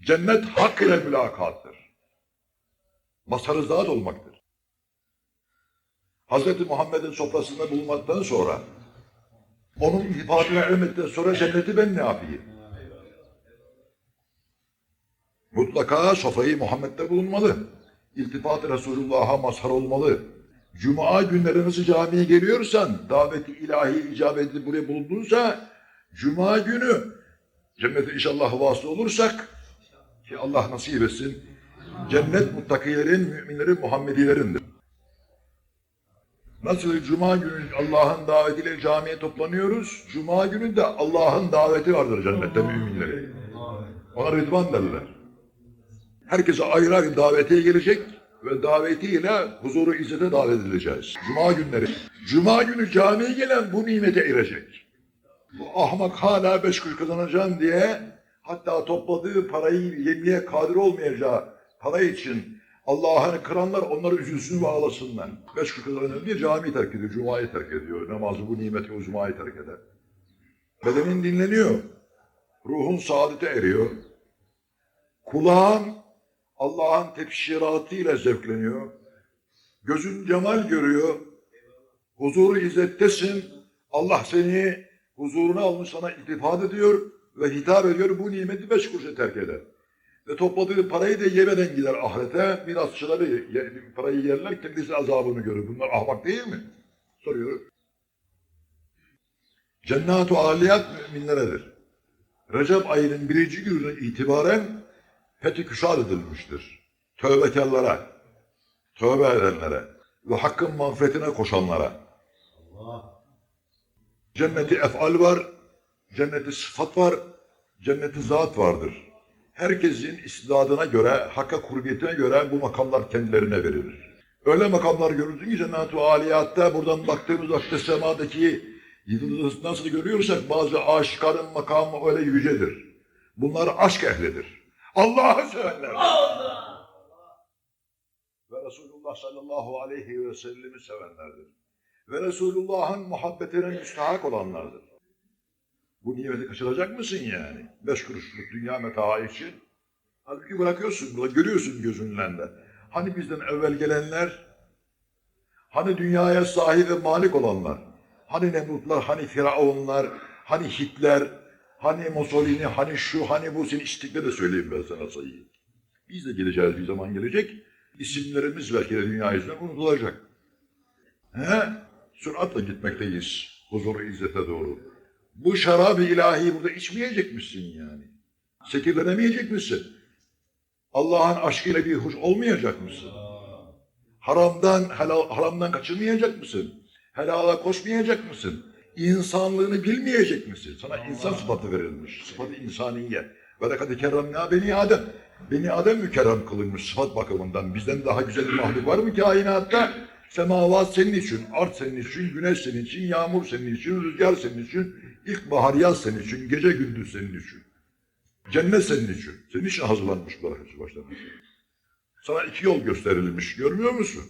Cennet hak ile mülakattır. Mazhar zat olmaktır. Hazreti Muhammed'in sofrasında bulunmaktan sonra onun iltifatına ermekten sonra cenneti ben ne yapayım? Mutlaka sofrayı Muhammed'de bulunmalı. İltifat-ı Resulullah'a mazhar olmalı. Cuma günleri nasıl camiye geliyorsan, daveti ilahi icabet edip buraya bulundunsa, Cuma günü cennete inşallah vasıl olursak, ki Allah nasip etsin, cennet muttakilerin, müminlerin, Muhammedilerindir. Nasıl Cuma günü Allah'ın davetiyle camiye toplanıyoruz, Cuma günü de Allah'ın daveti vardır cennette müminleri. Ona rıdvan derler. Herkese ayrı ayrı davetiye gelecek ve davetiyle huzuru izzete davet edileceğiz. Cuma günleri. Cuma günü camiye gelen bu nimete erecek. Bu ahmak hala beş kuruş kazanacağım diye hatta topladığı parayı yemeye kadir olmayacağı para için Allah'ını kıranlar onları üzülsün ve ağlasınlar. Beş kazanacağım diye camiyi terk ediyor, cumayı terk ediyor. Namazı bu nimeti o cumayı terk eder. Bedenin dinleniyor. Ruhun saadete eriyor. Kulağın Allah'ın tebşiratıyla zevkleniyor. Gözün cemal görüyor. Huzuru izzettesin. Allah seni huzuruna almış sana iltifat ediyor ve hitap ediyor. Bu nimeti beş kuruşa terk eder. Ve topladığı parayı da yemeden gider ahirete. Mirasçıları parayı yerler, kendisi azabını görür. Bunlar ahmak değil mi? Soruyor. Cennet-u aliyat müminleredir. Recep ayının birinci gününe itibaren fethi küşad edilmiştir. Tövbekarlara, tövbe edenlere ve hakkın mağfiretine koşanlara. Cenneti efal var, cenneti sıfat var, cenneti zat vardır. Herkesin istidadına göre, hakka kurbiyetine göre bu makamlar kendilerine verilir. Öyle makamlar görürsün ki cennet-u aliyatta buradan baktığımız vakti semadaki yıldızı nasıl görüyorsak bazı aşıkların makamı öyle yücedir. Bunlar aşk ehlidir. Allah'ı sevenler. Ve Resulullah sallallahu aleyhi ve sellemi sevenlerdir. Ve Resulullah'ın muhabbetine müstahak olanlardır. Bu nimeti kaçıracak mısın yani? Beş kuruşluk dünya metaı için. Halbuki bırakıyorsun, burada görüyorsun gözünle de. Hani bizden evvel gelenler, hani dünyaya sahip ve malik olanlar, hani Nemrutlar, hani Firavunlar, hani Hitler, hani Mussolini, hani şu, hani bu, senin istikle de söyleyeyim ben sana sayıyı. Biz de geleceğiz bir zaman gelecek. İsimlerimiz belki de dünya yüzünden unutulacak. He? Süratle gitmekteyiz huzuru izzete doğru. Bu şarabı ilahi burada içmeyecek misin yani? Sekirlenemeyecek misin? Allah'ın aşkıyla bir hoş olmayacak mısın? Haramdan, helal, haramdan kaçınmayacak mısın? Helala koşmayacak mısın? İnsanlığını bilmeyecek misin? Sana insan sıfatı verilmiş. Sıfatı insaniye. Ve lekad kerremna beni Adem. Beni Adem mükerrem kılınmış sıfat bakımından. Bizden daha güzel bir mahluk var mı kainatta? Semavat senin için, art senin için, güneş senin için, yağmur senin için, rüzgar senin için, ilkbahar yaz senin için, gece gündüz senin için. Cennet senin için. Senin için hazırlanmış bunlar hepsi baştan. Sana iki yol gösterilmiş. Görmüyor musun?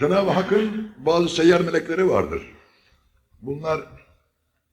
Cenab-ı Hakk'ın bazı seyyar melekleri vardır. Bunlar